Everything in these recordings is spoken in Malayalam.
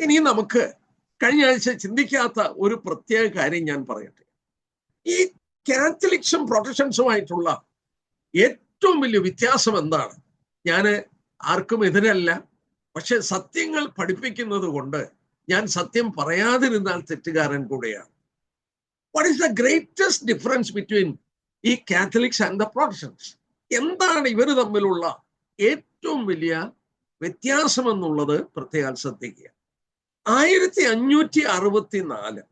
ഇനി നമുക്ക് കഴിഞ്ഞ ആഴ്ച ചിന്തിക്കാത്ത ഒരു പ്രത്യേക കാര്യം ഞാൻ പറയട്ടെ. ഈ കാത്തലിക്സും പ്രൊട്ടക്ഷൻസുമായിട്ടുള്ള ഏറ്റവും വലിയ വ്യത്യാസം എന്താണ്? ഞാൻ ആർക്കും എതിരല്ല. പക്ഷെ സത്യങ്ങൾ പഠിപ്പിക്കുന്നത് കൊണ്ട് ഞാൻ സത്യം പറയാതിരുന്നാൽ തെറ്റുകാരൻ കൂടെയാണ്. What is the greatest difference between ഈ കാത്തലിക്സ് ആൻഡ് ദ പ്രൊട്ടക്ഷൻസ് എന്താണ് ഇവർ തമ്മിലുള്ള ഏറ്റവും വലിയ വ്യത്യാസം എന്നുള്ളത് പ്രത്യേകം ശ്രദ്ധിക്കുക. ആയിരത്തി അഞ്ഞൂറ്റി അറുപത്തി നാല്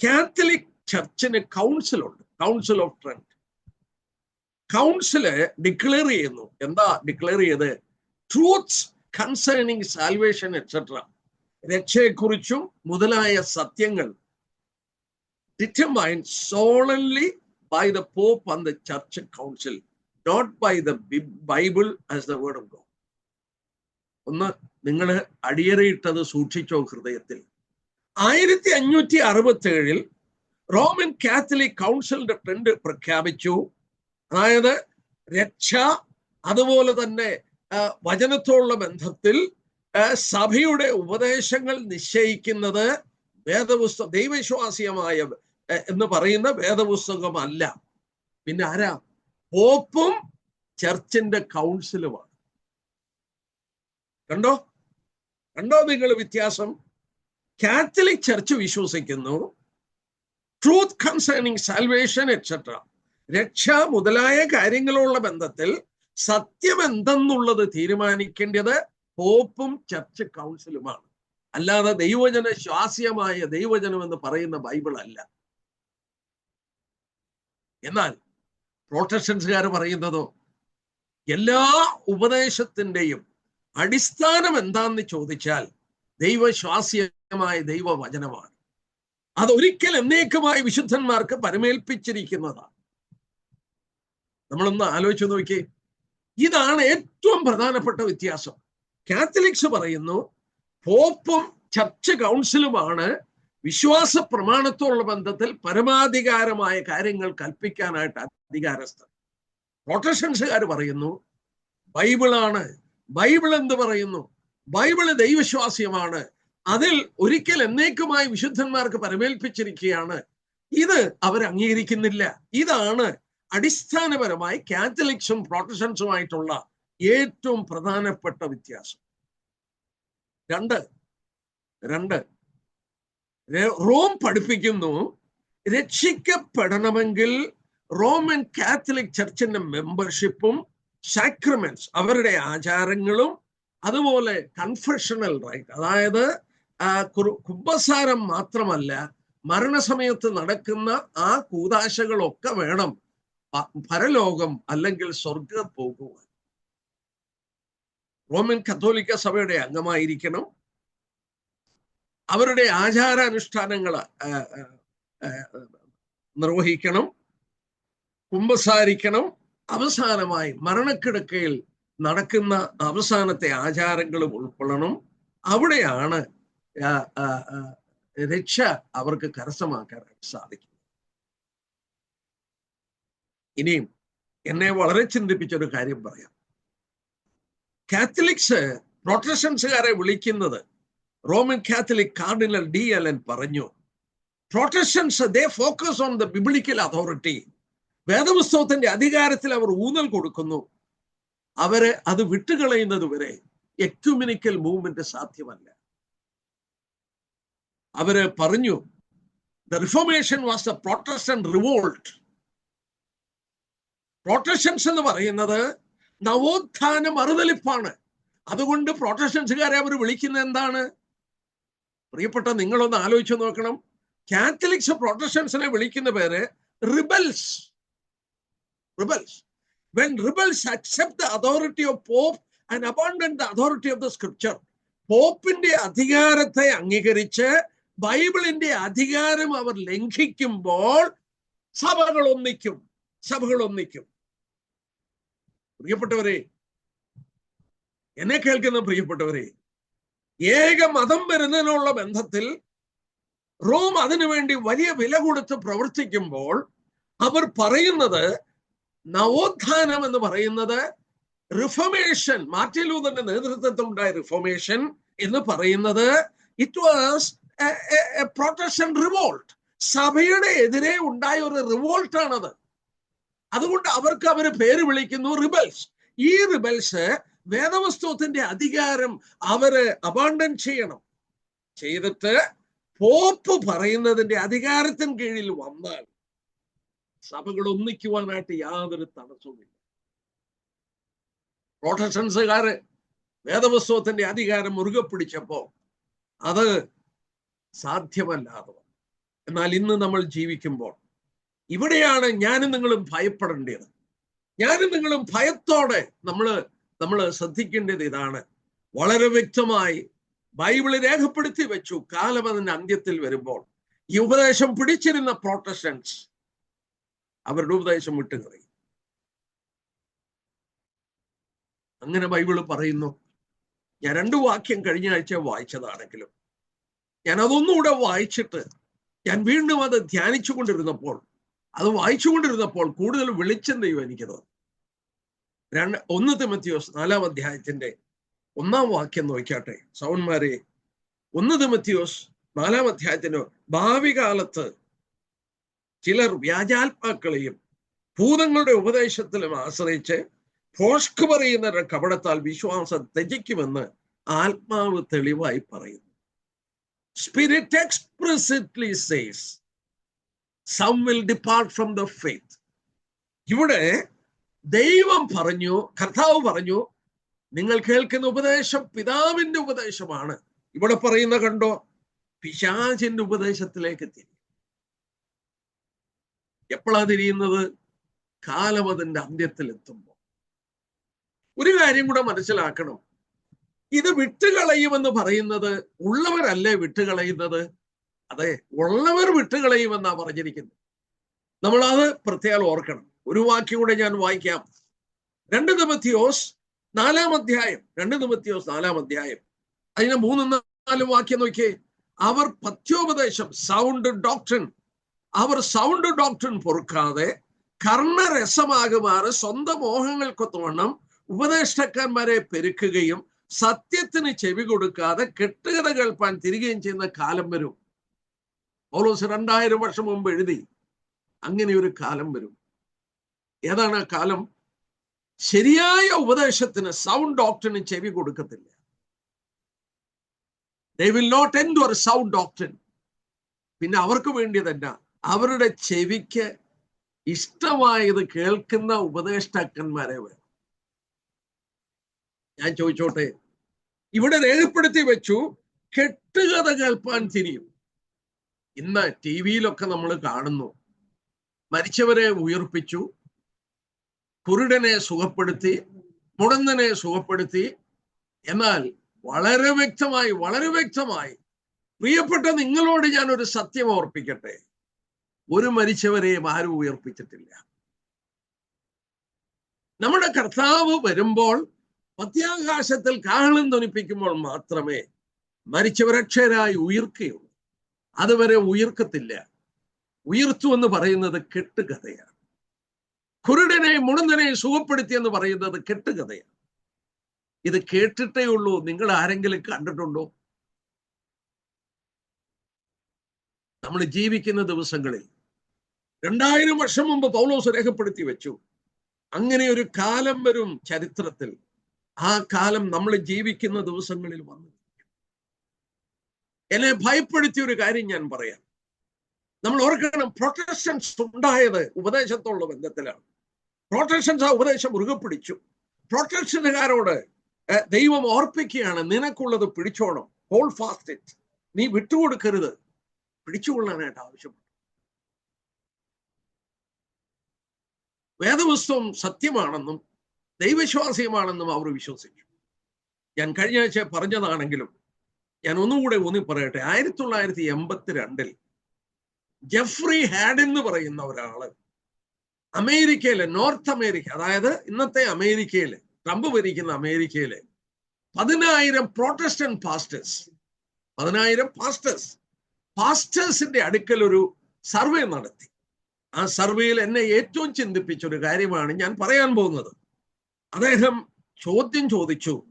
കാത്തലിക് ചർച്ചിന് കൗൺസിലുണ്ട് council of Trent council declare ചെയ്യുന്നു. എന്താ ഡിക്ലെയർ ചെയ്ത്? ട്രൂത്ത്സ് കൺസേണിങ് സാൽവേഷൻ എക്സെട്ര രക്ഷയെക്കുറിച്ചും മുതലായ സത്യങ്ങൾ determine solemnly by the pope and the church council not by the Bible as the word of God ഒന്ന് നിങ്ങൾ അടിയറയിട്ടത് സൂക്ഷിച്ചോ ഹൃദയത്തിൽ. ആയിരത്തി അഞ്ഞൂറ്റി അറുപത്തി ഏഴിൽ റോമൻ കാത്തലിക് കൗൺസിലിന്റെ ട്രെൻഡ് പ്രഖ്യാപിച്ചു. അതായത് രക്ഷ അതുപോലെ തന്നെ വചനത്തോടുള്ള ബന്ധത്തിൽ സഭയുടെ ഉപദേശങ്ങൾ നിശ്ചയിക്കുന്നത് വേദപുസ്തകം ദൈവവിശ്വാസിയമായ എന്ന് പറയുന്ന വേദപുസ്തകമല്ല. പിന്നെ ആരാ? പോപ്പും ചർച്ചിന്റെ കൗൺസിലുമാണ്. കണ്ടോ? കണ്ടോ നിങ്ങൾ വ്യത്യാസം? കാത്തലിക് ചർച്ച് വിശ്വസിക്കുന്നു. ട്രൂത്ത് കൺസേണിങ് സാൽവേഷൻ എക്സെട്ര രക്ഷ മുതലായ കാര്യങ്ങളുള്ള ബന്ധത്തിൽ സത്യം എന്തെന്നുള്ളത് തീരുമാനിക്കേണ്ടത് പോപ്പും ചർച്ച് കൗൺസിലുമാണ്. അല്ലാതെ ദൈവജന ശ്വാസ്യമായ ദൈവജനം എന്ന് പറയുന്ന ബൈബിൾ അല്ല. എന്നാൽ പ്രൊട്ടക്ഷൻസുകാർ പറയുന്നതോ? എല്ലാ ഉപദേശത്തിന്റെയും അടിസ്ഥാനം എന്താന്ന് ചോദിച്ചാൽ ദൈവശ്വാസ്യമായ ദൈവവചനമാണ്. അത് ഒരിക്കൽ എന്നേക്കുമായി വിശുദ്ധന്മാർക്ക് പരമേൽപ്പിച്ചിരിക്കുന്നതാണ്. നമ്മളൊന്ന് ആലോചിച്ച് നോക്കി ഇതാണ് ഏറ്റവും പ്രധാനപ്പെട്ട വ്യത്യാസം. കാത്തലിക്സ് പറയുന്നു പോപ്പും ചർച്ച് കൗൺസിലുമാണ് വിശ്വാസ പ്രമാണത്തോടുള്ള ബന്ധത്തിൽ പരമാധികാരമായ കാര്യങ്ങൾ കൽപ്പിക്കാനായിട്ട് അധികാരസ്ഥർ. പ്രൊട്ടക്ഷൻസുകാർ പറയുന്നു ബൈബിളാണ് ബൈബിൾ എന്ത് പറയുന്നു? ബൈബിൾ ദൈവശ്വാസ്യമാണ് അതിൽ ഒരിക്കൽ എന്നേക്കുമായി വിശുദ്ധന്മാർക്ക് പരമേൽപ്പിച്ചിരിക്കുകയാണ്. ഇത് അവർ അംഗീകരിക്കുന്നില്ല. ഇതാണ് അടിസ്ഥാനപരമായി കാത്തലിക്സും പ്രൊട്ടസ്റ്റൻസുമായിട്ടുള്ള ഏറ്റവും പ്രധാനപ്പെട്ട വ്യത്യാസം. രണ്ട് രണ്ട് റോം പഠിപ്പിക്കുന്നു രക്ഷിക്കപ്പെടണമെങ്കിൽ റോമൻ കാത്തലിക് ചർച്ചിന്റെ മെമ്പർഷിപ്പും സാക്രമെന്റ്സ് അവരുടെ ആചാരങ്ങളും അതുപോലെ കൺഫെഷണൽ റൈറ്റ് അതായത് കുംഭസാരം മാത്രമല്ല മരണസമയത്ത് നടക്കുന്ന ആ കൂതാശകളൊക്കെ വേണം പരലോകം അല്ലെങ്കിൽ സ്വർഗം പോകുവാൻ. റോമൻ കത്തോലിക്ക സഭയുടെ അംഗമായിരിക്കണം. അവരുടെ ആചാരാനുഷ്ഠാനങ്ങൾ നിർവഹിക്കണം. കുമ്പസാരിക്കണം അവസാനമായി മരണക്കിടക്കയിൽ നടക്കുന്ന അവസാനത്തെ ആചാരങ്ങളും ഉൾക്കൊള്ളണം. അവിടെയാണ് രക്ഷ അവർക്ക് കരസ്ഥമാക്കാനായിട്ട് സാധിക്കും ഇനിയും എന്നെ വളരെ ചിന്തിപ്പിച്ച ഒരു കാര്യം പറയാം. കാത്തലിക്സ് പ്രൊട്ടസ്റ്റൻസുകാരെ വിളിക്കുന്നത് Roman Catholic cardinal D L N പറഞ്ഞു. Protestants they focus on the biblical authority വേദപുസ്തകത്തിന്റെ അധികാരത്തിൽ അവർ ഊന്നൽ കൊടുക്കുന്നു. അവരെ അത് വിട്ടുകളയുന്നത് വരെ എക്യുമിനിക്കൽ മൂവ്മെന്റ് സാധ്യമല്ല. അവർ പറഞ്ഞു the Reformation was the and revolt Protestants എന്ന് പറയുന്നത് നവോത്ഥാന മറുതലിപ്പാണ് അതുകൊണ്ട് പ്രൊട്ടസ്റ്റൻസുകാരെ അവർ വിളിക്കുന്നത് എന്താണ്? പ്രിയപ്പെട്ട നിങ്ങളൊന്ന് ആലോചിച്ച് നോക്കണം. കാത്തലിക്സ് പ്രൊട്ടസ്റ്റൻസിനെ വിളിക്കുന്ന പേര് rebels rebels when rebels accept the authority of pope and abandon the authority of the scripture പോപ്പിന്റെ അധികാരത്തെ അംഗീകരിച്ച് ബൈബിളിന്റെ അധികാരം അവർ ലംഘിക്കുമ്പോൾ സഭകൾ ഒന്നിക്കും സഭകൾ ഒന്നിക്കും. പ്രിയപ്പെട്ടവരെ എന്നെ കേൾക്കുന്ന പ്രിയപ്പെട്ടവരെ ഏക മതം വരുന്നതിനുള്ള ബന്ധത്തിൽ റോം അതിനുവേണ്ടി വലിയ വില കൊടുത്ത് പ്രവർത്തിക്കുമ്പോൾ അവർ പറയുന്നത് നവോത്ഥാനം എന്ന് പറയുന്നത് റിഫോമേഷൻ മാർട്ടിൻ ലൂതറിന്റെ നേതൃത്വത്തിൽ ഉണ്ടായ റിഫോമേഷൻ എന്ന് പറയുന്നത് ഇറ്റ് വാസ് പ്രൊട്ടക്ഷൻ റിവോൾട്ട് സഭയുടെ എതിരെ ഉണ്ടായ ഒരു റിവോൾട്ടാണത് അതുകൊണ്ട് അവർക്ക് അവർ പേര് വിളിക്കുന്നു റിബൽസ് ഈ റിബൽസ് വേദവസ്തുവത്തിന്റെ അധികാരം അവർ അബാണ്ടൻ ചെയ്യണം. ചെയ്തിട്ട് പോപ്പ് പറയുന്നതിന്റെ അധികാരത്തിന് കീഴിൽ വന്നാൽ സഭകൾ ഒന്നിക്കുവാനായിട്ട് യാതൊരു തടസ്സവുമില്ല. പ്രൊട്ടക്ഷൻസുകാര് വേദപുസ്തകത്തിന്റെ അധികാരം മുറുകെ പിടിച്ചപ്പോ അത് സാധ്യമല്ലാതെ എന്നാൽ ഇന്ന് നമ്മൾ ജീവിക്കുമ്പോൾ ഇവിടെയാണ് ഞാനും നിങ്ങളും ഭയപ്പെടേണ്ടത്. ഞാനും നിങ്ങളും ഭയത്തോടെ നമ്മൾ നമ്മൾ ശ്രദ്ധിക്കേണ്ടത് ഇതാണ്. വളരെ വ്യക്തമായി ബൈബിൾ രേഖപ്പെടുത്തി വെച്ചു. കാലം അതിന്റെ അന്ത്യത്തിൽ വരുമ്പോൾ ഈ ഉപദേശം പിടിച്ചിരുന്ന പ്രൊട്ടസ്റ്റൻസ് അവരുടെ ഉപദേശം വിട്ടു കളയും. അങ്ങനെ ബൈബിൾ പറയുന്നു ഞാൻ രണ്ടു വാക്യം കഴിഞ്ഞ ആഴ്ച വായിച്ചതാണെങ്കിലും ഞാൻ അതൊന്നുകൂടെ വായിച്ചിട്ട് ഞാൻ വീണ്ടും അത് ധ്യാനിച്ചു കൊണ്ടിരുന്നപ്പോൾ അത് വായിച്ചു കൊണ്ടിരുന്നപ്പോൾ കൂടുതൽ വെളിച്ചം ദൈവം എനിക്ക് തോന്നി. രണ്ട് ഒന്ന് തിമത്തിയോസ് നാലാം അധ്യായത്തിന്റെ ഒന്നാം വാക്യം നോക്കാട്ടെ സൗന്മാരെ ഒന്ന് തിമത്തിയോസ് നാലാം അധ്യായത്തിന് ഭാവി കാലത്ത് ചിലർ വ്യാജാത്മാക്കളെയും ഭൂതങ്ങളുടെ ഉപദേശത്തിലും ആശ്രയിച്ച് ഭോഷ്ക് പറയുന്നവരുടെ കപടത്താൽ വിശ്വാസം ത്യജിക്കുമെന്ന് ആത്മാവ് തെളിവായി പറയുന്നു. Spirit expressly says some will depart from the faith ഇവിടെ ദൈവം പറഞ്ഞു കർത്താവ് പറഞ്ഞു നിങ്ങൾ കേൾക്കുന്ന ഉപദേശം പിതാവിന്റെ ഉപദേശമാണ്. ഇവിടെ പറയുന്ന കണ്ടോ? പിശാചിന്റെ ഉപദേശത്തിലേക്ക് തിരി എപ്പോഴാ തിരിയുന്നത്? കാലം അതിന്റെ അന്ത്യത്തിൽ എത്തുമ്പോൾ ഒരു കാര്യം കൂടെ മനസ്സിലാക്കണം. ഇത് വിട്ടുകളയുമെന്ന് പറയുന്നത് ഉള്ളവരല്ലേ വിട്ടുകളയുന്നത്? അതെ ഉള്ളവർ വിട്ടുകളയുമെന്നാ പറഞ്ഞിരിക്കുന്നത്. നമ്മൾ അത് പ്രത്യേകം ഓർക്കണം. ഒരു വാക്യം കൂടെ ഞാൻ വായിക്കാം. രണ്ട് നിമത്തിയോസ് നാലാം അധ്യായം. രണ്ട് നിമത്തിയോസ് നാലാം അധ്യായം. അതിന് മൂന്ന് നാല് വാക്യം നോക്കിയേ. അവർ പഥ്യോപദേശം സൗണ്ട് ഡോക്ടറിൻ അവർ സൗണ്ട് ഡോക്ടറിൻ പൊറുക്കാതെ കർണരസമാകുമാറ് സ്വന്തം മോഹങ്ങൾക്ക് തോണം ഉപദേഷ്ടാക്കന്മാരെ പെരുക്കുകയും സത്യത്തിന് ചെവി കൊടുക്കാതെ കെട്ടുകഥ കേൾപ്പാൻ തിരികെയും ചെയ്യുന്ന കാലം വരും. പൗലോസ് രണ്ടായിരം വർഷം മുമ്പ് എഴുതി അങ്ങനെ ഒരു കാലം വരും. ഏതാണ് ആ കാലം? ശരിയായ ഉപദേശത്തിന് സൗണ്ട് ഡോക്ടറിന് ചെവി കൊടുക്കത്തില്ല. They will not endure sound doctrine പിന്നെ അവർക്ക് വേണ്ടി തന്നെ അവരുടെ ചെവിക്ക് ഇഷ്ടമായത് കേൾക്കുന്ന ഉപദേഷ്ടാക്കന്മാരെ വേണം. ഞാൻ ചോദിച്ചോട്ടെ? ഇവിടെ രേഖപ്പെടുത്തി വെച്ചു കെട്ടുകഥ കേൾപ്പാൻ തിരിയും. ഇന്ന് ടി വിയിലൊക്കെ നമ്മൾ കാണുന്നു. മരിച്ചവരെ ഉയർപ്പിച്ചു കുരുടനെ സുഖപ്പെടുത്തി മുടന്തനെ സുഖപ്പെടുത്തി എന്നാൽ വളരെ വ്യക്തമായി വളരെ വ്യക്തമായി പ്രിയപ്പെട്ട നിങ്ങളോട് ഞാൻ ഒരു സത്യം ഓർപ്പിക്കട്ടെ? ഒരു മരിച്ചവരെയും ആരും ഉയർപ്പിച്ചിട്ടില്ല. നമ്മുടെ കർത്താവ് വരുമ്പോൾ മധ്യാകാശത്തിൽ കാഹളം ധ്വനിപ്പിക്കുമ്പോൾ മാത്രമേ മരിച്ചവരക്ഷരായി ഉയർക്കുകയുള്ളൂ. അതുവരെ ഉയർക്കത്തില്ല. ഉയർത്തു എന്ന് പറയുന്നത് കെട്ടുകഥയാണ്. കുരുടനെ മുണുന്നനെ സുഖപ്പെടുത്തി എന്ന് പറയുന്നത് കെട്ടുകഥയാണ്. ഇത് കേട്ടിട്ടേ ഉള്ളൂ. നിങ്ങൾ ആരെങ്കിലും കണ്ടിട്ടുണ്ടോ? നമ്മൾ ജീവിക്കുന്ന ദിവസങ്ങളിൽ രണ്ടായിരം വർഷം മുമ്പ് പൗലോസ് രേഖപ്പെടുത്തി വെച്ചു. അങ്ങനെ ഒരു കാലം വരും ചരിത്രത്തിൽ. ആ കാലം നമ്മൾ ജീവിക്കുന്ന ദിവസങ്ങളിൽ വന്നു. എന്നെ ഭയപ്പെടുത്തിയ ഒരു കാര്യം ഞാൻ പറയാം. നമ്മൾ ഓർക്കണം പ്രൊട്ടക്ഷൻസ് ഉണ്ടായത് ഉപദേശത്തോടുള്ള ബന്ധത്തിലാണ്. പ്രൊട്ടക്ഷൻസ് ആ ഉപദേശം മുറുകെ പിടിച്ചു. പ്രൊട്ടക്ഷനുകാരോട് ദൈവം ഓർപ്പിക്കുകയാണ് നിനക്കുള്ളത് പിടിച്ചോണം ഹോൾ ഫാസ്റ്റ് ഇറ്റ് നീ വിട്ടുകൊടുക്കരുത്. പിടിച്ചുകൊള്ളാനായിട്ട് ആവശ്യപ്പെട്ടു. വേദപുസ്തകം സത്യമാണെന്നും ദൈവശ്വാസ്യമാണെന്നും അവർ വിശ്വസിച്ചു. ഞാൻ കഴിഞ്ഞ ആഴ്ച പറഞ്ഞതാണെങ്കിലും ഞാൻ ഒന്നുകൂടെ ഊന്നി പറയട്ടെ. ആയിരത്തി തൊള്ളായിരത്തി എൺപത്തിരണ്ടിൽ ജെഫ്രി ഹാഡ് എന്ന് പറയുന്ന ഒരാൾ അമേരിക്കയിലെ നോർത്ത് അമേരിക്ക അതായത് ഇന്നത്തെ അമേരിക്കയിലെ ട്രംപ് ഭരിക്കുന്ന അമേരിക്കയിലെ പതിനായിരം പ്രൊട്ടസ്റ്റന്റ് പാസ്റ്റേഴ്സ് പതിനായിരം പാസ്റ്റേഴ്സ് പാസ്റ്റേഴ്സിന്റെ അടുക്കൽ ഒരു സർവേ നടത്തി. ആ സർവേയിൽ എന്നെ ഏറ്റവും ചിന്തിപ്പിച്ച ഒരു കാര്യമാണ് ഞാൻ പറയാൻ പോകുന്നത്. അദ്ദേഹം ചോദ്യം ചോദിച്ചു.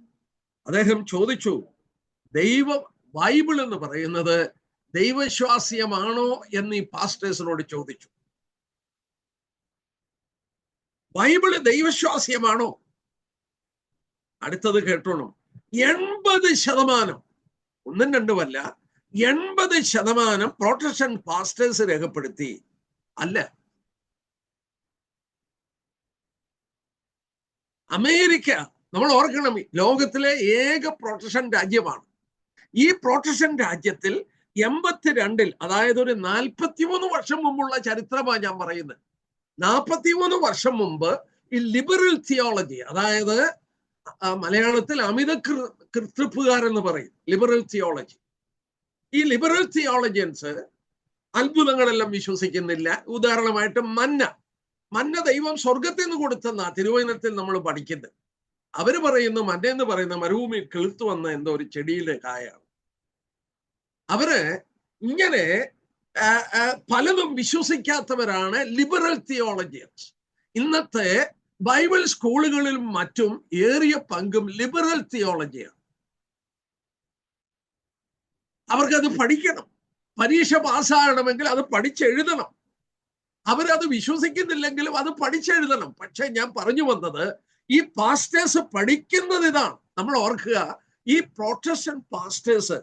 അദ്ദേഹം ചോദിച്ചു ദൈവ ബൈബിൾ എന്ന് പറയുന്നത് ദൈവശ്വാസ്യമാണോ? എന്ന് ഈ പാസ്റ്റേഴ്സിനോട് ചോദിച്ചു. ബൈബിൾ ദൈവശ്വാസ്യമാണോ? അടുത്തത് കേട്ടോണം. എൺപത് ശതമാനം ഒന്നും രണ്ടുമല്ല എൺപത് ശതമാനം പ്രൊട്ടക്ഷൻ പാസ്റ്റേഴ്സ് രേഖപ്പെടുത്തി. അല്ല. അമേരിക്ക നമ്മൾ ഓർക്കണം ലോകത്തിലെ ഏക പ്രൊട്ടക്ഷൻ രാജ്യമാണ്. ഈ പ്രൊട്ടക്ഷൻ രാജ്യത്തിൽ എൺപത്തിരണ്ടിൽ അതായത് ഒരു നാൽപ്പത്തിമൂന്ന് വർഷം മുമ്പുള്ള ചരിത്രമാണ് ഞാൻ പറയുന്നത്. നാൽപ്പത്തിമൂന്ന് വർഷം മുമ്പ് ഈ ലിബറൽ തിയോളജി അതായത് മലയാളത്തിൽ അമിത കൃ കൃത്രിപ്പുകാരെന്ന് പറയും. ലിബറൽ തിയോളജി ഈ ലിബറൽ തിയോളജിയൻസ് അത്ഭുതങ്ങളെല്ലാം വിശ്വസിക്കുന്നില്ല. ഉദാഹരണമായിട്ട് മന്ന. മന്ന ദൈവം സ്വർഗത്തിൽ നിന്ന് കൊടുത്തെന്നാ തിരുവചനത്തിൽ നമ്മൾ പഠിക്കുന്നത് അവർ പറയുന്ന മന്ന എന്ന് പറയുന്ന മരുഭൂമി കിളുത്തു വന്ന എന്തോ ഒരു ചെടിയിലെ കായാണ്. അവർ ഇങ്ങനെ പലതും വിശ്വസിക്കാത്തവരാണ് ലിബറൽ തിയോളജിയൻസ് ഇന്നത്തെ ബൈബിൾ സ്കൂളുകളിലും മറ്റും ഏറിയ പങ്കും ലിബറൽ തിയോളജിയാണ് അവർക്കത് പഠിക്കണം. പരീക്ഷ പാസ്സാകണമെങ്കിൽ അത് പഠിച്ചെഴുതണം. അവരത് വിശ്വസിക്കുന്നില്ലെങ്കിലും അത് പഠിച്ചെഴുതണം. പക്ഷെ ഞാൻ പറഞ്ഞു വന്നത് ഈ പാസ്റ്റേഴ്സ് പഠിക്കുന്നത് ഇതാണ്. നമ്മൾ ഓർക്കുക ഈ പ്രൊട്ടസ്റ്റന്റ് പാസ്റ്റേഴ്സ്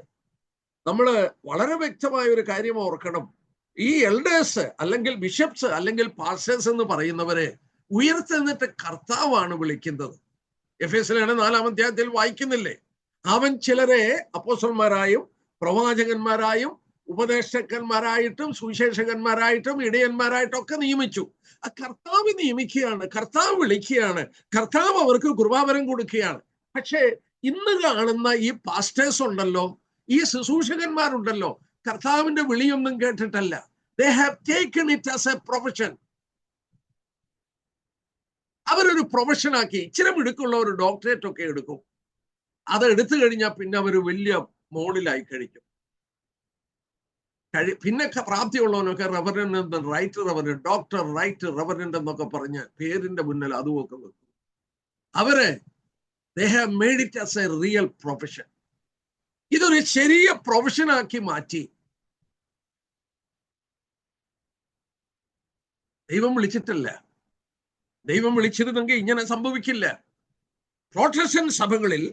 നമ്മൾ വളരെ വ്യക്തമായ ഒരു കാര്യം ഓർക്കണം. ഈ എൽഡേഴ്സ് അല്ലെങ്കിൽ ബിഷപ്സ് അല്ലെങ്കിൽ പാസ്റ്റേഴ്സ് എന്ന് പറയുന്നവരെ ഉയർത്തെന്നിട്ട് കർത്താവാണ് വിളിക്കുന്നത്. എഫ് എസ് ലാണ് നാലാം അധ്യായത്തിൽ വായിക്കുന്നില്ലേ? അവൻ ചിലരെ അപ്പോസന്മാരായും പ്രവാചകന്മാരായും ഉപദേശകന്മാരായിട്ടും സുവിശേഷകന്മാരായിട്ടും ഇടയന്മാരായിട്ടും ഒക്കെ നിയമിച്ചു. ആ കർത്താവ് നിയമിക്കുകയാണ് കർത്താവ് വിളിക്കുകയാണ് കർത്താവ് അവർക്ക് കൃപാവരം കൊടുക്കുകയാണ്. പക്ഷേ ഇന്ന് കാണുന്ന ഈ പാസ്റ്റേഴ്സ് ഉണ്ടല്ലോ ഈ ശുശ്രൂഷകന്മാരുണ്ടല്ലോ കർത്താവിന്റെ വിളിയൊന്നും കേട്ടിട്ടല്ല. They have taken it as a profession അവരൊരു പ്രൊഫഷനാക്കി ഇച്ചിരി മിടുക്കുള്ള ഒരു ഡോക്ടറേറ്റ് ഒക്കെ എടുക്കും. അത് എടുത്തു കഴിഞ്ഞാൽ പിന്നെ അവർ വലിയ മോഡിലായി കഴിക്കും. കഴി പിന്നെ പ്രാപ്തിയുള്ളവനൊക്കെ reverend right reverend doctor right reverend എന്നൊക്കെ പറഞ്ഞ് പേരിന്റെ മുന്നിൽ അതുമൊക്കെ വെക്കും. അവരെ they have made it as a real profession ഇതൊരു ചെറിയ പ്രൊഫഷൻ ആക്കി മാറ്റി. ദൈവം വിളിച്ചിട്ടില്ല. ദൈവം വിളിച്ചിരുന്നെങ്കിൽ ഇങ്ങനെ സംഭവിക്കില്ല. പ്രൊട്ടക്ഷൻ സഭകളിൽ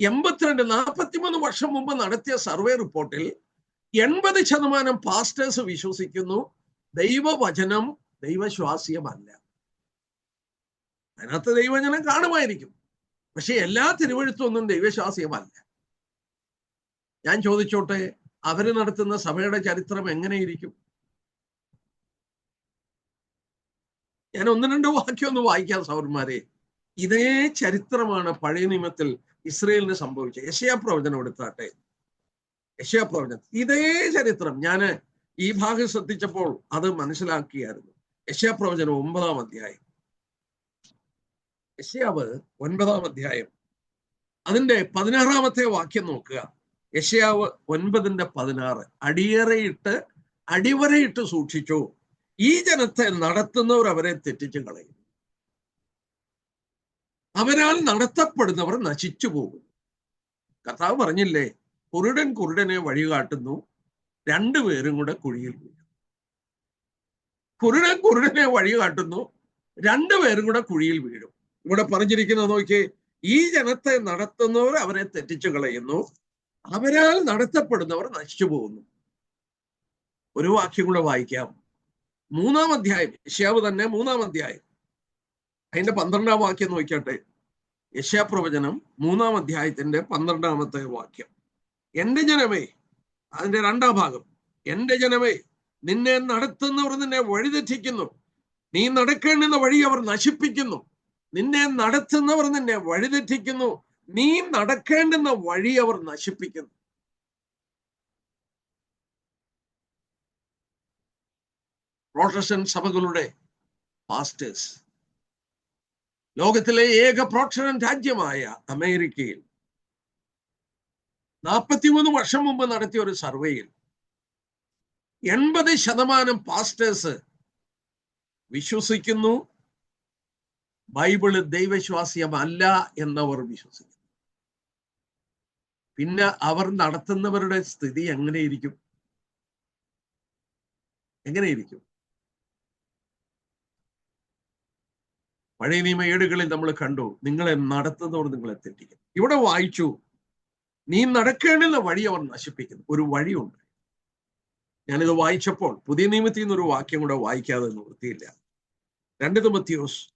എൺപത്തിരണ്ട് നാൽപ്പത്തിമൂന്ന് വർഷം മുമ്പ് നടത്തിയ സർവേ റിപ്പോർട്ടിൽ എൺപത് ശതമാനം പാസ്റ്റേഴ്സ് വിശ്വസിക്കുന്നു. ദൈവവചനം ദൈവശ്വാസ്യമല്ല. അതിനകത്ത് ദൈവവചനം കാണുമായിരിക്കും. പക്ഷെ എല്ലാ തിരുവഴുത്തൊന്നും ദൈവശ്വാസ്യമല്ല. ഞാൻ ചോദിച്ചോട്ടെ അവർ നടത്തുന്ന സഭയുടെ ചരിത്രം എങ്ങനെയിരിക്കും? ഞാൻ ഒന്ന് രണ്ട് വാക്യം ഒന്ന് വായിക്കാം സൗരന്മാരെ. ഇതേ ചരിത്രമാണ് പഴയ നിയമത്തിൽ ഇസ്രയേലിന് സംഭവിച്ച യശയാ പ്രവചനം എടുത്താട്ടെ. യശയാ പ്രവചനം. ഇതേ ചരിത്രം ഞാൻ ഈ ഭാഗം ശ്രദ്ധിച്ചപ്പോൾ അത് മനസ്സിലാക്കിയായിരുന്നു. യശയാ പ്രവചനം ഒമ്പതാം അധ്യായം. യശയാവ് ഒൻപതാം അധ്യായം. അതിന്റെ പതിനാറാമത്തെ വാക്യം നോക്കുക. യശയാവ് ഒൻപതിന്റെ പതിനാറ്. അടിയറയിട്ട് അടിവരയിട്ട് സൂക്ഷിച്ചു. ഈ ജനത്തെ നടത്തുന്നവർ അവരെ തെറ്റിച്ചു കളയും. അവരാൽ നടത്തപ്പെടുന്നവർ നശിച്ചു പോകും. കർത്താവ് പറഞ്ഞില്ലേ കുരുടൻ കുരുടനെ വഴികാട്ടുന്നു രണ്ടുപേരും കൂടെ കുഴിയിൽ വീഴും കുരുടൻ കുരുടനെ വഴികാട്ടുന്നു രണ്ടുപേരും കൂടെ കുഴിയിൽ വീഴും. ഇവിടെ പറഞ്ഞിരിക്കുന്നത് നോക്കിയേ ഈ ജനത്തെ നടത്തുന്നവർ അവരെ തെറ്റിച്ചു കളയുന്നു അവരാൽ നടത്തപ്പെടുന്നവർ നശിച്ചു പോകുന്നു. ഒരു വാക്യം കൂടെ വായിക്കാം. മൂന്നാം അധ്യായം യശ്യാവ് തന്നെ മൂന്നാം അധ്യായം. അതിന്റെ പന്ത്രണ്ടാം വാക്യം നോക്കിയാട്ടെ. യശാപ്രവചനം മൂന്നാം അധ്യായത്തിന്റെ പന്ത്രണ്ടാമത്തെ വാക്യം. എന്റെ ജനമേ അതിന്റെ രണ്ടാം ഭാഗം. എന്റെ ജനമേ നിന്നെ നടത്തുന്നവർ നിന്നെ വഴിതെറ്റിക്കുന്നു. നീ നടക്കേണ്ടുന്ന വഴി അവർ നശിപ്പിക്കുന്നു. നിന്നെ നടത്തുന്നവർ നിന്നെ വഴിതെറ്റിക്കുന്നു. നീ നടക്കേണ്ടുന്ന വഴി അവർ നശിപ്പിക്കുന്നു. പ്രൊട്ടക്ഷൻ സഭകളുടെ പാസ്റ്റേഴ്സ് ലോകത്തിലെ ഏക പ്രോക്ഷരൻ രാജ്യമായ അമേരിക്കയിൽ. നാൽപ്പത്തിമൂന്ന് വർഷം മുമ്പ് നടത്തിയ ഒരു സർവേയിൽ എൺപത് ശതമാനം പാസ്റ്റേഴ്സ് വിശ്വസിക്കുന്നു. ബൈബിൾ ദൈവശ്വാസ്യമല്ല എന്നവർ വിശ്വസിക്കുന്നു. പിന്നെ അവർ നടത്തുന്നവരുടെ സ്ഥിതി എങ്ങനെയിരിക്കും? എങ്ങനെയിരിക്കും? പഴയ നിയമ ഏടുകളിൽ നമ്മൾ കണ്ടു നിങ്ങളെ നടത്തുന്നവർ നിങ്ങളെ തെറ്റിക്കും ഇവിടെ വായിച്ചു നീ നടക്കേണ്ടുന്ന വഴി അവർ നശിപ്പിക്കുന്നു. ഒരു വഴിയുണ്ട്. ഞാനിത് വായിച്ചപ്പോൾ പുതിയ നിയമത്തിൽ നിന്നൊരു വാക്യം കൂടെ വായിക്കാതെ നിർത്തിയില്ല രണ്ട് തിമത്തിയോസ്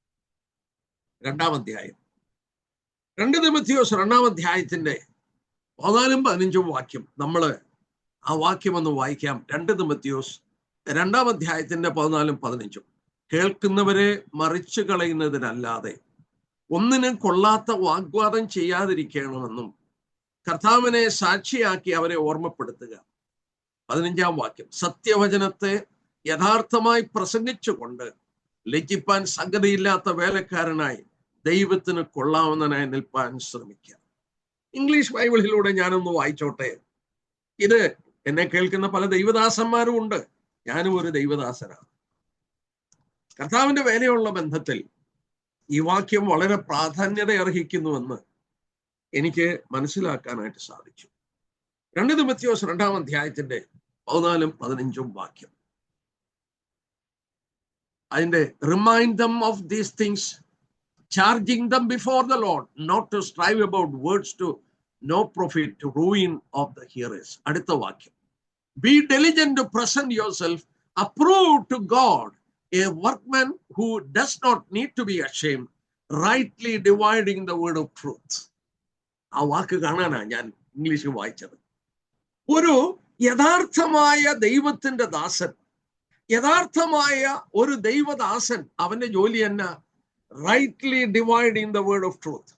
രണ്ടാം അധ്യായം. രണ്ട് തിമത്തിയോസ് രണ്ടാം അധ്യായത്തിന്റെ പതിനാലും പതിനഞ്ചും വാക്യം നമ്മൾ ആ വാക്യം ഒന്ന് വായിക്കാം. രണ്ട് തിമത്തിയോസ് രണ്ടാം അധ്യായത്തിന്റെ പതിനാലും പതിനഞ്ചും. കേൾക്കുന്നവരെ മറിച്ചു കളയുന്നതിനല്ലാതെ ഒന്നിനും കൊള്ളാത്ത വാഗ്വാദം ചെയ്യാതിരിക്കണമെന്നും കർത്താവിനെ സാക്ഷിയാക്കി അവരെ ഓർമ്മപ്പെടുത്തുക. പതിനഞ്ചാം വാക്യം. സത്യവചനത്തെ യഥാർത്ഥമായി പ്രസംഗിച്ചുകൊണ്ട് ലജ്ജിപ്പാൻ സംഗതിയില്ലാത്ത വേലക്കാരനായി ദൈവത്തിന് കൊള്ളാവുന്നതിനായി നിൽപ്പാൻ ശ്രമിക്കുക. ഇംഗ്ലീഷ് ബൈബിളിലൂടെ ഞാനൊന്ന് വായിച്ചോട്ടെ. ഇത് എന്നെ കേൾക്കുന്ന പല ദൈവദാസന്മാരും ഉണ്ട്. ഞാനും ഒരു ദൈവദാസനാണ്. കർത്താവിന്റെ വേലയുള്ള ബന്ധത്തിൽ ഈ വാക്യം വളരെ പ്രാധാന്യത അർഹിക്കുന്നുവെന്ന് എനിക്ക് മനസ്സിലാക്കാനായിട്ട് സാധിച്ചു. രണ്ട് തിമത്യോസ് രണ്ടാം അധ്യായത്തിന്റെ പതിനാലും പതിനഞ്ചും വാക്യം. അതിന്റെ remind them of these things charging them before the Lord not to strive about words to no profit to ruin of the hearers അടുത്ത വാക്യം. Be diligent to present yourself approved to God a workman who does not need to be ashamed rightly dividing the word of truth ആ വാക്ക് കാണാനാണ് ഞാൻ ഇംഗ്ലീഷിൽ വായിച്ചത്. ഒരു യഥാർത്ഥമായ ദൈവത്തിന്റെ ദാസൻ യഥാർത്ഥമായ ഒരു ദൈവദാസൻ അവന്റെ ജോലി എന്നാ? Rightly dividing the word of truth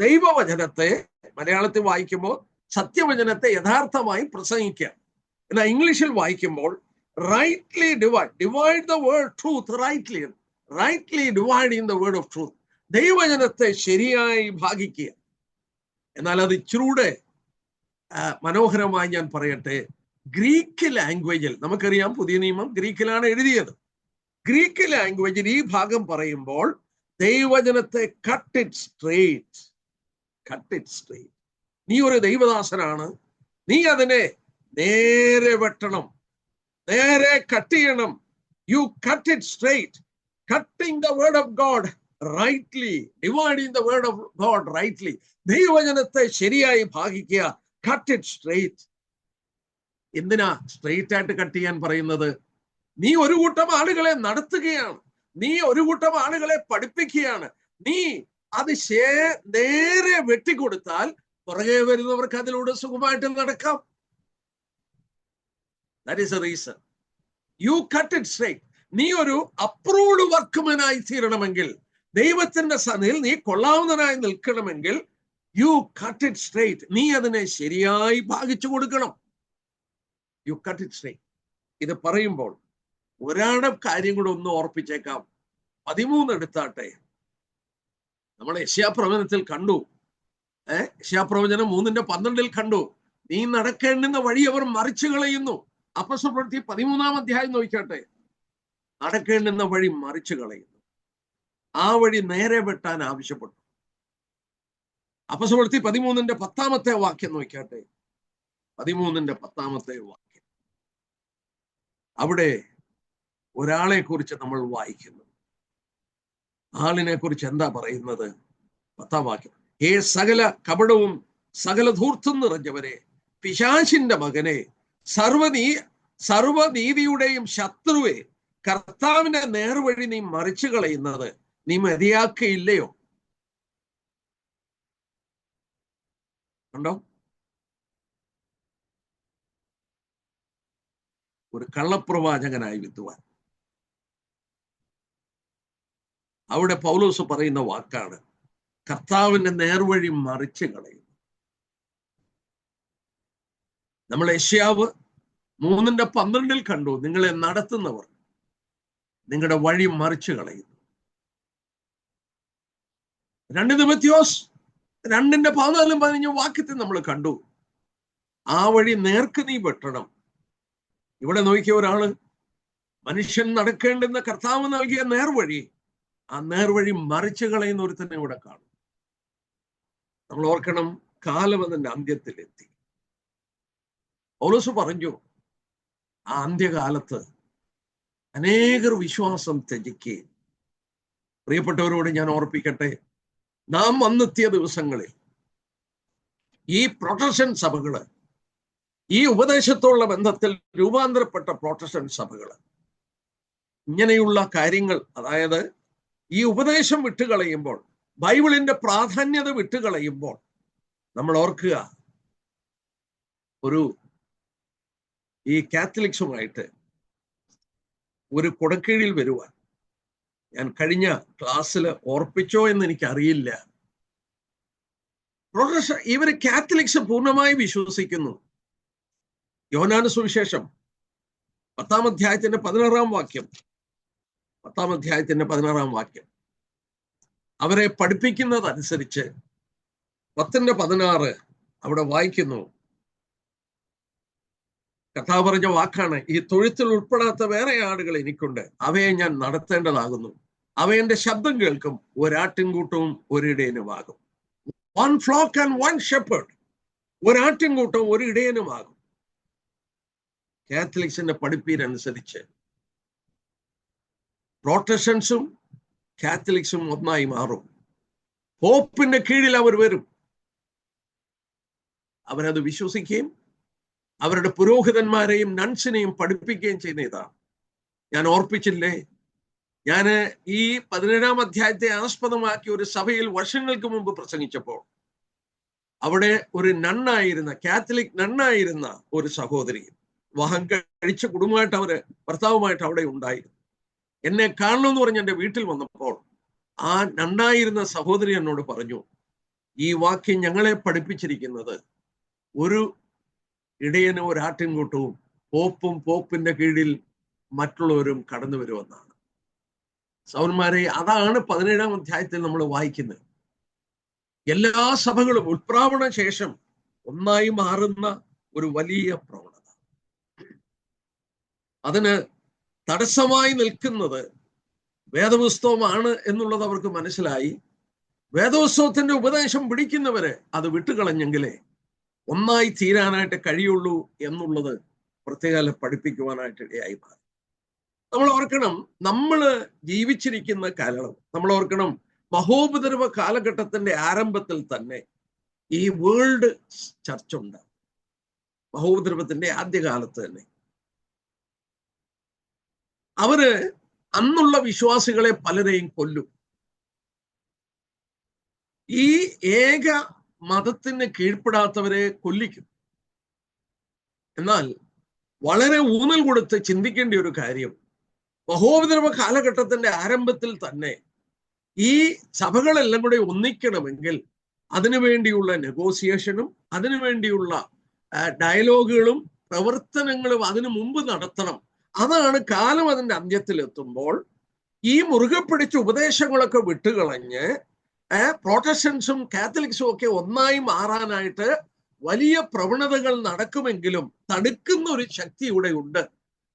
ദൈവവചനത്തെ മലയാളത്തിൽ വായിക്കുമ്പോൾ സത്യവചനത്തെ യഥാർത്ഥമായി പ്രസംഗിക്കുക. എന്നാൽ ഇംഗ്ലീഷിൽ വായിക്കുമ്പോൾ rightly divide divide the word truth rightly rightly dividing the word of truth ദൈവജനത്തെ ശരിയായി ഭാഗിക്കുക. എന്നാൽ അത് ഇച്ചിരൂടെ മനോഹരമായി ഞാൻ പറയട്ടെ. ഗ്രീക്ക് ലാംഗ്വേജിൽ നമുക്കറിയാം പുതിയ നിയമം ഗ്രീക്കിലാണ് എഴുതിയത്. ഗ്രീക്ക് ലാംഗ്വേജിൽ ഈ ഭാഗം പറയുമ്പോൾ ദൈവജനത്തെ cut it straight cut it straight നീ ഒരു ദൈവദാസനാണ്. നീ അതിനെ നേരെ വെട്ടണം. നേരെ കട്ട് ചെയ്യണം. You cut it straight cutting the word of God rightly dividing the word of God rightly ദൈവജനത്തെ ശരിയായി ഭാഗിക്കുക. കട്ട് ഇറ്റ് സ്ട്രേറ്റ് എന്തിനാ സ്ട്രെയിറ്റ് ആയിട്ട് കട്ട് ചെയ്യാൻ പറയുന്നത്? നീ ഒരു കൂട്ടം ആളുകളെ നടത്തുകയാണ്. നീ ഒരു കൂട്ടം ആളുകളെ പഠിപ്പിക്കുകയാണ്. നീ അത് നേരെ വെട്ടിക്കൊടുത്താൽ പുറകെ വരുന്നവർക്ക് അതിലൂടെ സുഖമായിട്ട് നടക്കാം. That is a reason you cut it straight നീ ഒരു അപ്രൂവ്ഡ് വർക്ക്മാനായി തീരണമെങ്കിൽ ദൈവത്തിന്റെ സന്നിധിയിൽ നീ കൊള്ളാവുന്നതിനായി നിൽക്കണമെങ്കിൽ യു കട്ട് ഇറ്റ് സ്ട്രേറ്റ് നീ അതിനെ ശരിയായി ഭാഗിച്ചു കൊടുക്കണം. യു കട്ട് ഇറ്റ് സ്ട്രേറ്റ് ഇത് പറയുമ്പോൾ ഒരാളുടെ കാര്യം കൂടെ ഒന്ന് ഓർപ്പിച്ചേക്കാം. പതിമൂന്ന് എടുത്താട്ടെ. നമ്മൾ യശ്യാപ്രവചനത്തിൽ കണ്ടു. ഏഹ് യശ്യാപ്രവചനം മൂന്നിന്റെ പന്ത്രണ്ടിൽ കണ്ടു. നീ നടക്കേണ്ടുന്ന വഴി അവർ മറിച്ചു കളയുന്നു. അപ്പസ്വപ്രവൃത്തി പതിമൂന്നാം അധ്യായം നോക്കട്ടെ നടക്കേണ്ടുന്ന വഴി മറിച്ചു കളയുന്നു. ആ വഴി നേരെ വെട്ടാൻ ആവശ്യപ്പെട്ടു. അപ്പസ്വപ്രവൃത്തി പതിമൂന്നിന്റെ പത്താമത്തെ വാക്യം നോക്കട്ടെ പതിമൂന്നിന്റെ പത്താമത്തെ വാക്യം. അവിടെ ഒരാളെ കുറിച്ച് നമ്മൾ വായിക്കുന്നു. ആളിനെ കുറിച്ച് എന്താ പറയുന്നത്? പത്താം വാക്യം. ഏ സകല കപടവും സകല ധൂർത്തും നിറഞ്ഞവരെ പിശാശിന്റെ മകനെ സർവനീ സർവനീതിയുടെയും ശത്രുവെ കർത്താവിന്റെ നേർവഴി നീ മറിച്ചു കളയുന്നത് നീ മതിയാക്കയില്ലയോ? ഉണ്ടോ? ഒരു കള്ളപ്രവാചകനായി വിത്തുവാൻ. അവിടെ പൗലോസ് പറയുന്ന വാക്കാണ് കർത്താവിന്റെ നേർവഴി മറിച്ചു കളയുന്നു. നമ്മൾ യശ്യാവ് മൂന്നിന്റെ പന്ത്രണ്ടിൽ കണ്ടു നിങ്ങളെ നടത്തുന്നവർ നിങ്ങളുടെ വഴി മറിച്ചു കളയുന്നു. രണ്ട് ദിവത്യോസ് രണ്ടിന്റെ പതിനാലും പതിനഞ്ചും വാക്യത്തെ നമ്മൾ കണ്ടു ആ വഴി നേർക്ക് നീ വെട്ടണം. ഇവിടെ നോക്കിയ ഒരാൾ മനുഷ്യൻ നടക്കേണ്ടുന്ന കർത്താവ് നൽകിയ നേർവഴി ആ നേർവഴി മറിച്ചു കളയുന്ന തന്നെ ഇവിടെ കാണും. നമ്മൾ ഓർക്കണം കാലം അതിന്റെ അന്ത്യത്തിലെത്തി. പൗലോസ് പറഞ്ഞു ആ അന്ത്യകാലത്ത് അനേകർ വിശ്വാസം ത്യജിക്കുകയും പ്രിയപ്പെട്ടവരോട് ഞാൻ ഓർപ്പിക്കട്ടെ നാം വന്നെത്തിയ ദിവസങ്ങളിൽ ഈ പ്രൊട്ടക്ഷൻ സഭകൾ ഈ ഉപദേശത്തോടുള്ള ബന്ധത്തിൽ രൂപാന്തരപ്പെട്ട പ്രൊട്ടക്ഷൻ സഭകൾ ഇങ്ങനെയുള്ള കാര്യങ്ങൾ അതായത് ഈ ഉപദേശം വിട്ടുകളയുമ്പോൾ ബൈബിളിന്റെ പ്രാധാന്യത വിട്ടുകളയുമ്പോൾ നമ്മൾ ഓർക്കുക ഒരു ഈ കാത്തലിക്സുമായിട്ട് ഒരു കുടക്കീഴിൽ വരുവാൻ ഞാൻ കഴിഞ്ഞ ക്ലാസ്സിൽ ഓർപ്പിച്ചോ എന്ന് എനിക്കറിയില്ല. പ്രൊഫസർ ഇവർ കാത്തലിക്സ് പൂർണമായി വിശ്വസിക്കുന്നു. യോനാന സുവിശേഷം പത്താം അധ്യായത്തിന്റെ പതിനാറാം വാക്യം. പത്താം അധ്യായത്തിന്റെ പതിനാറാം വാക്യം. അവരെ പഠിപ്പിക്കുന്നതനുസരിച്ച് പത്തിന്റെ പതിനാറ് അവിടെ വായിക്കുന്നു. കഥാ പറഞ്ഞ വാക്കാണ് ഈ തൊഴുത്തിൽ ഉൾപ്പെടാത്ത വേറെ ആടുകൾ എനിക്കുണ്ട്. അവയെ ഞാൻ നടത്തേണ്ടതാകുന്നു. അവയെന്റെ ശബ്ദം കേൾക്കും. ഒരാട്ടിൻകൂട്ടവും ഒരിടയനുമാകും one flock and one shepherd ഒരാട്ടിൻകൂട്ടവും ഒരു ഇടയനുമാകും കാത്തലിക്സിന്റെ പഠിപ്പീരനുസരിച്ച് പ്രോട്ടസ്റ്റൻസും കാത്തലിക്സും ഒന്നായി മാറും. പോപ്പിന്റെ കീഴിൽ അവർ വരും. അവരത് വിശ്വസിക്കുകയും അവരുടെ പുരോഹിതന്മാരെയും നൺസിനെയും പഠിപ്പിക്കുകയും ചെയ്യുന്ന ഇതാണ്. ഞാൻ ഓർപ്പിച്ചില്ലേ? ഞാൻ ഈ പതിനേഴാം അധ്യായത്തെ ആസ്പദമാക്കി ഒരു സഭയിൽ വർഷങ്ങൾക്ക് മുമ്പ് പ്രസംഗിച്ചപ്പോൾ അവിടെ ഒരു നണ്ണായിരുന്ന കാത്തലിക് നണ്ണായിരുന്ന ഒരു സഹോദരി വഹം കഴിച്ച കുടുംബമായിട്ട് അവർ ഭർത്താവുമായിട്ട് അവിടെ ഉണ്ടായിരുന്നു. എന്നെ കാണണമെന്ന് പറഞ്ഞ് എന്റെ വീട്ടിൽ വന്നപ്പോൾ ആ നണ്ണായിരുന്ന സഹോദരി എന്നോട് പറഞ്ഞു ഈ വാക്യം ഞങ്ങളെ പഠിപ്പിച്ചിരിക്കുന്നത് ഒരു ഇടയനും ഒരു ആട്ടിൻകൂട്ടവും പോപ്പും പോപ്പിന്റെ കീഴിൽ മറ്റുള്ളവരും കടന്നു വരുമെന്നാണ്. സൗന്മാരെ അതാണ് പതിനേഴാം അധ്യായത്തിൽ നമ്മൾ വായിക്കുന്നത്. എല്ലാ സഭകളും ഉത്പ്രാവണ ശേഷം ഒന്നായി മാറുന്ന ഒരു വലിയ പ്രവണത. അതിന് തടസ്സമായി നിൽക്കുന്നത് വേദപുസ്തവമാണ് എന്നുള്ളത് അവർക്ക് മനസ്സിലായി. വേദോത്സവത്തിന്റെ ഉപദേശം പിടിക്കുന്നവര് അത് വിട്ടുകളഞ്ഞെങ്കിലേ ഒന്നായി തീരാനായിട്ട് കഴിയുള്ളൂ എന്നുള്ളത് പ്രത്യേകം പഠിപ്പിക്കുവാനായിട്ട് ഇടയായി മാറി. നമ്മൾ ഓർക്കണം നമ്മൾ ജീവിച്ചിരിക്കുന്ന കാലം നമ്മൾ ഓർക്കണം മഹോപദ്രവ കാലഘട്ടത്തിന്റെ ആരംഭത്തിൽ തന്നെ ഈ വേൾഡ് ചർച്ച ഉണ്ട്. മഹോപദ്രവത്തിന്റെ ആദ്യകാലത്ത് തന്നെ. അവർ അന്നുള്ള വിശ്വാസികളെ പലരെയും കൊല്ലും. ഈ ഏക മതത്തിന് കീഴ്പ്പെടാത്തവരെ കൊല്ലിക്കും. എന്നാൽ വളരെ ഊന്നൽ കൊടുത്ത് ചിന്തിക്കേണ്ട ഒരു കാര്യം മഹോപദ്രവ കാലഘട്ടത്തിന്റെ ആരംഭത്തിൽ തന്നെ ഈ സഭകളെല്ലാം കൂടെ ഒന്നിക്കണമെങ്കിൽ അതിനുവേണ്ടിയുള്ള നെഗോസിയേഷനും അതിനുവേണ്ടിയുള്ള ഡയലോഗുകളും പ്രവർത്തനങ്ങളും അതിനു മുമ്പ് നടത്തണം. അതാണ് കാലം അതിന്റെ അന്ത്യത്തിൽ എത്തുമ്പോൾ ഈ മുറുകെ പിടിച്ച ഉപദേശങ്ങളൊക്കെ വിട്ടുകളഞ്ഞ് പ്രൊട്ടസ്റ്റൻസും കാത്തലിക്സും ഒക്കെ ഒന്നായി മാറാനായിട്ട് വലിയ പ്രവണതകൾ നടക്കുമെങ്കിലും തടുക്കുന്ന ഒരു ശക്തി ഇവിടെ ഉണ്ട്.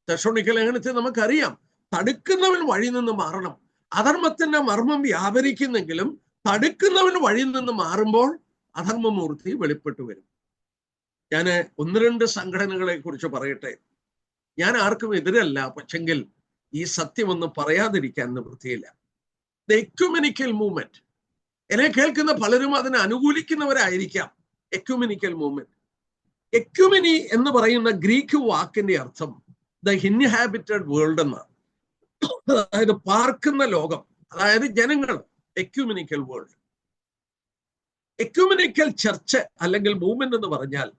തെഷോണിക്ക ലേഖനത്തിൽ നമുക്കറിയാം തടുക്കുന്നവൻ വഴി നിന്ന് മാറണം. അധർമ്മത്തിന്റെ മർമ്മം വ്യാപരിക്കുന്നെങ്കിലും തടുക്കുന്നവൻ വഴി നിന്ന് മാറുമ്പോൾ അധർമ്മമൂർത്തി വെളിപ്പെട്ടു വരും. ഞാൻ ഒന്ന് രണ്ട് സംഘടനകളെ കുറിച്ച് പറയട്ടെ. ഞാൻ ആർക്കും എതിരല്ല പക്ഷെങ്കിൽ ഈ സത്യമൊന്നും പറയാതിരിക്കാൻ നിവൃത്തിയില്ല. ദ എക്യുമെനിക്കൽ മൂവ്മെന്റ് എന്നെ കേൾക്കുന്ന പലരും അതിനെ അനുകൂലിക്കുന്നവരായിരിക്കാം. Ecumenical movement. എക്യുമിനി എന്ന് പറയുന്ന ഗ്രീക്ക് വാക്കിന്റെ അർത്ഥം ദ ഇൻഹാബിറ്റഡ് വേൾഡ് എന്നാണ് അതായത് പാർക്കുന്ന ലോകം അതായത് ജനങ്ങൾ എക്യുമിനിക്കൽ വേൾഡ്. എക്യുമിനിക്കൽ ചർച്ച് അല്ലെങ്കിൽ മൂവ്മെന്റ് എന്ന് പറഞ്ഞാൽ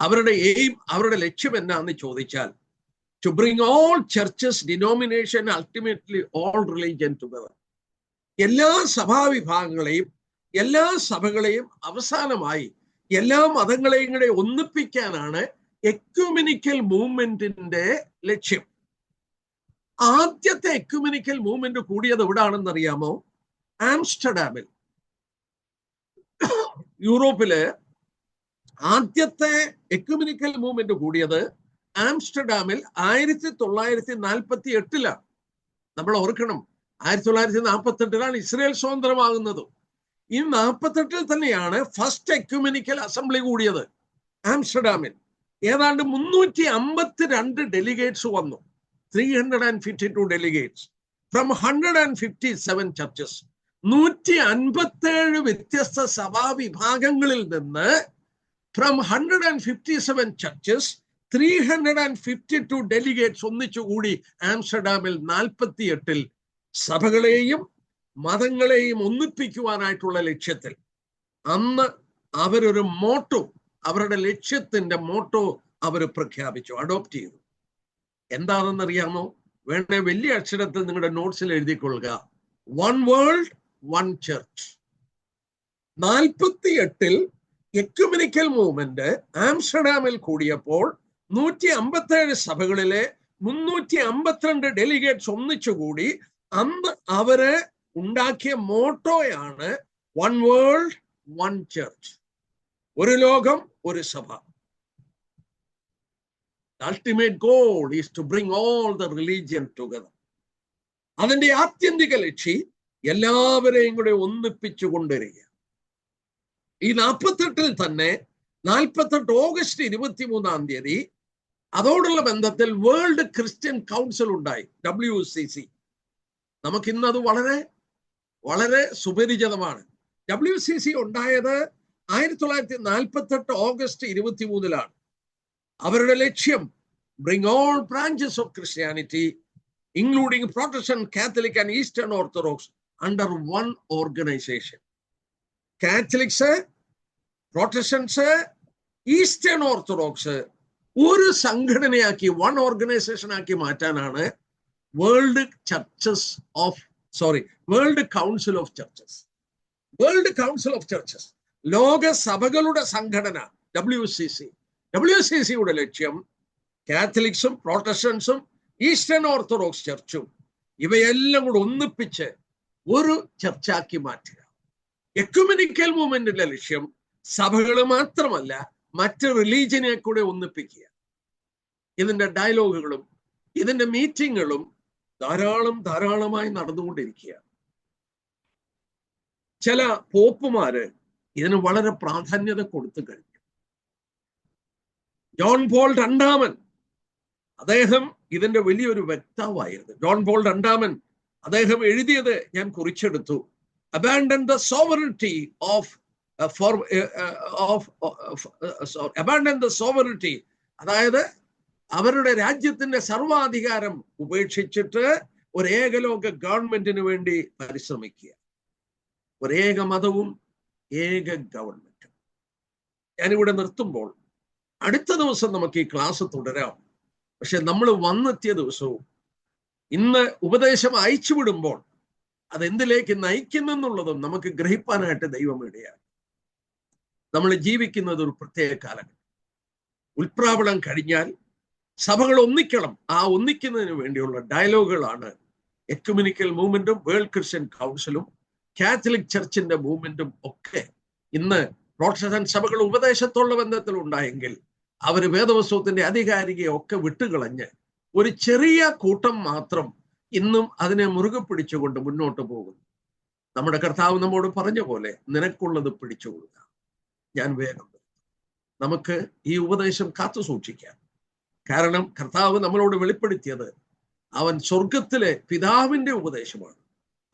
അവരുടെ എയിം അവരുടെ ലക്ഷ്യം എന്നാന്ന് ചോദിച്ചാൽ to bring all churches denomination ultimately all religion together എല്ലാ സഭാവിഭാഗങ്ങളെയും എല്ലാ സഭകളെയും അവസാനമായി എല്ലാ മതങ്ങളെയും കൂടെ ഒന്നിപ്പിക്കാനാണ് എക്യുമിനിക്കൽ മൂവ്മെന്റിന്റെ ലക്ഷ്യം. ആദ്യത്തെ എക്യുമിനിക്കൽ മൂവ്മെന്റ് കൂടിയത് എവിടാണെന്ന് അറിയാമോ ആംസ്റ്റർഡാമിൽ. യൂറോപ്പിൽ ആദ്യത്തെ എക്യുമിനിക്കൽ മൂവ്മെന്റ് കൂടിയത് ആംസ്റ്റർഡാമിൽ ആയിരത്തി തൊള്ളായിരത്തി നാൽപ്പത്തി എട്ടിലാണ് നമ്മൾ ഓർക്കണം ആയിരത്തി തൊള്ളായിരത്തി നാൽപ്പത്തി എട്ടിലാണ് ഇസ്രയേൽ സ്വതന്ത്രമാകുന്നത്. ഈ നാൽപ്പത്തെട്ടിൽ തന്നെയാണ് ഫസ്റ്റ് എക്യുമെനിക്കൽ അസംബ്ലി കൂടിയത് ആംസ്റ്റർഡാമിൽ. ഏതാണ്ട് മുന്നൂറ്റി അമ്പത്തി രണ്ട് ഡെലിഗേറ്റ്സ് വന്നു. Three hundred and fifty two delegates from hundred and fifty seven churches നൂറ്റി അൻപത്തേഴ് വ്യത്യസ്ത സഭാ വിഭാഗങ്ങളിൽ നിന്ന് from hundred and fifty seven churches three hundred and fifty two delegates ഒന്നിച്ചുകൂടി ആംസ്റ്റർഡാമിൽ നാൽപ്പത്തി എട്ടിൽ സഭകളെയും മതങ്ങളെയും ഒന്നിപ്പിക്കുവാനായിട്ടുള്ള ലക്ഷ്യത്തിൽ അന്ന് അവരൊരു മോട്ടോ അവരുടെ ലക്ഷ്യത്തിന്റെ മോട്ടോ അവർ പ്രഖ്യാപിച്ചു അഡോപ്റ്റ് ചെയ്തു. എന്താണെന്നറിയാമോ? വേണേ വലിയ അക്ഷരത്തിൽ നിങ്ങളുടെ നോട്ട്സിൽ എഴുതിക്കൊള്ളുക. വൺ വേൾഡ് വൺ ചർച്ച് നാൽപ്പത്തി എട്ടിൽ എക്യുമിനിക്കൽ മൂവ്മെന്റ് ആംസ്റ്റർഡാമിൽ കൂടിയപ്പോൾ നൂറ്റി അമ്പത്തേഴ് സഭകളിലെ മുന്നൂറ്റി അമ്പത്തിരണ്ട് ഡെലിഗേറ്റ്സ് ഒന്നിച്ചുകൂടി അന്ന് അവർ ഉണ്ടാക്കിയ മോട്ടോയാണ് വൺ വേൾഡ് വൺ ചർച്ച്. ഒരു ലോകം ഒരു സഭ. Ultimate goal is to bring all the religion together അതിന്റെ ആത്യന്തിക ലക്ഷ്യം എല്ലാവരെയും കൂടെ ഒന്നിപ്പിച്ചു കൊണ്ടുവരിക ഈ നാൽപ്പത്തെട്ടിൽ തന്നെ നാൽപ്പത്തെട്ട് ഓഗസ്റ്റ് ഇരുപത്തി മൂന്നാം തീയതി അതോടുള്ള ബന്ധത്തിൽ വേൾഡ് ക്രിസ്ത്യൻ കൗൺസിൽ ഉണ്ടായി ഡബ്ല്യു സി സി നമുക്കിന്ന് അത് വളരെ വളരെ സുപരിചിതമാണ്. ഡബ്ല്യു സി സി ഉണ്ടായത് ആയിരത്തി തൊള്ളായിരത്തി നാൽപ്പത്തി എട്ട് ഓഗസ്റ്റ് ഇരുപത്തി മൂന്നിലാണ് അവരുടെ ലക്ഷ്യം bring all branches of Christianity including Protestant Catholic and Eastern Orthodox under one organisation Catholics Protestants Eastern Orthodox ഒരു സംഘടനയാക്കി വൺ ഓർഗനൈസേഷൻ ആക്കി മാറ്റാനാണ് world churches of sorry World Council of Churches World Council of Churches ലോക സഭകളുടെ സംഘടന W C C W C സിയുടെ ലക്ഷ്യം കാത്തലിക്സും പ്രൊട്ടസ്റ്റൻസും ഈസ്റ്റേൺ ഓർത്തഡോക്സ് ചർച്ചും ഇവയെല്ലാം കൂടെ ഒന്നിപ്പിച്ച് ഒരു ചർച്ചാക്കി മാറ്റുക. എക്യുമെനിക്കൽ മൂവ്മെന്റിന്റെ ലക്ഷ്യം സഭകൾ മാത്രമല്ല മറ്റ് റിലീജിയനെ കൂടെ ഒന്നിപ്പിക്കുക. ഇതിന്റെ ഡയലോഗുകളും ഇതിന്റെ മീറ്റിങ്ങുകളും ധാരാളം ധാരാളമായി നടന്നുകൊണ്ടിരിക്കുകയാണ്. ചില പോപ്പുമാര് ഇതിന് വളരെ പ്രാധാന്യത കൊടുത്തു കഴിഞ്ഞു. ജോൺ പോൾ രണ്ടാമൻ അദ്ദേഹം ഇതിന്റെ വലിയൊരു വ്യക്താവായിരുന്നു ജോൺ പോൾ രണ്ടാമൻ അദ്ദേഹം എഴുതിയത് ഞാൻ കുറിച്ചെടുത്തു. Abandon the sovereignty of four of abandon the sovereignty അതായത് അവരുടെ രാജ്യത്തിന്റെ സർവാധികാരം ഉപേക്ഷിച്ചിട്ട് ഒരു ഏകലോക ഗവൺമെന്റിന് വേണ്ടി പരിശ്രമിക്കുക. ഒരേക മതവും ഏക ഗവൺമെന്റും. ഞാനിവിടെ നിർത്തുമ്പോൾ അടുത്ത ദിവസം നമുക്ക് ഈ ക്ലാസ് തുടരാം. പക്ഷെ നമ്മൾ വന്നെത്തിയ ദിവസവും ഇന്ന് ഉപദേശം അയച്ചു വിടുമ്പോൾ അതെന്തിലേക്ക് നയിക്കുന്നെന്നുള്ളതും നമുക്ക് ഗ്രഹിപ്പാനായിട്ട് ദൈവം ഇടയാണ് നമ്മൾ ജീവിക്കുന്നത് ഒരു പ്രത്യേക കാലഘട്ടം. ഉൽപ്രാവണം കഴിഞ്ഞാൽ സഭകൾ ഒന്നിക്കണം. ആ ഒന്നിക്കുന്നതിന് വേണ്ടിയുള്ള ഡയലോഗുകളാണ് എക്യുമിനിക്കൽ മൂവ്മെന്റും വേൾഡ് ക്രിസ്ത്യൻ കൗൺസിലും കാത്തലിക് ചർച്ചിന്റെ മൂവ്മെന്റും ഒക്കെ ഇന്ന് പ്രോട്ടസ്റ്റന്റ് സഭകൾ ഉപദേശത്തുള്ള ബന്ധത്തിൽ ഉണ്ടായെങ്കിൽ അവർ വേദവസ്തുവത്തിന്റെ അധികാരികയെ ഒക്കെ വിട്ടുകളഞ്ഞ് ഒരു ചെറിയ കൂട്ടം മാത്രം ഇന്നും അതിനെ മുറുകെ പിടിച്ചുകൊണ്ട് മുന്നോട്ട് പോകുന്നു. നമ്മുടെ കർത്താവ് നമ്മോട് പറഞ്ഞ പോലെ നിനക്കുള്ളത് പിടിച്ചുകൊള്ളുക ഞാൻ വേഗം നമുക്ക് ഈ ഉപദേശം കാത്തു സൂക്ഷിക്കാം കാരണം കർത്താവ് നമ്മളോട് വെളിപ്പെടുത്തിയത് അവൻ സ്വർഗത്തിലെ പിതാവിന്റെ ഉപദേശമാണ്.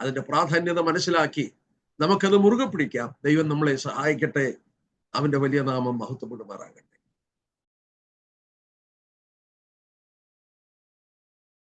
അതിന്റെ പ്രാധാന്യത മനസ്സിലാക്കി നമുക്കത് മുറുകെ പിടിക്കാം. ദൈവം നമ്മളെ സഹായിക്കട്ടെ. അവന്റെ വലിയ നാമം മഹത്വപ്പെടുമാറാകട്ടെ.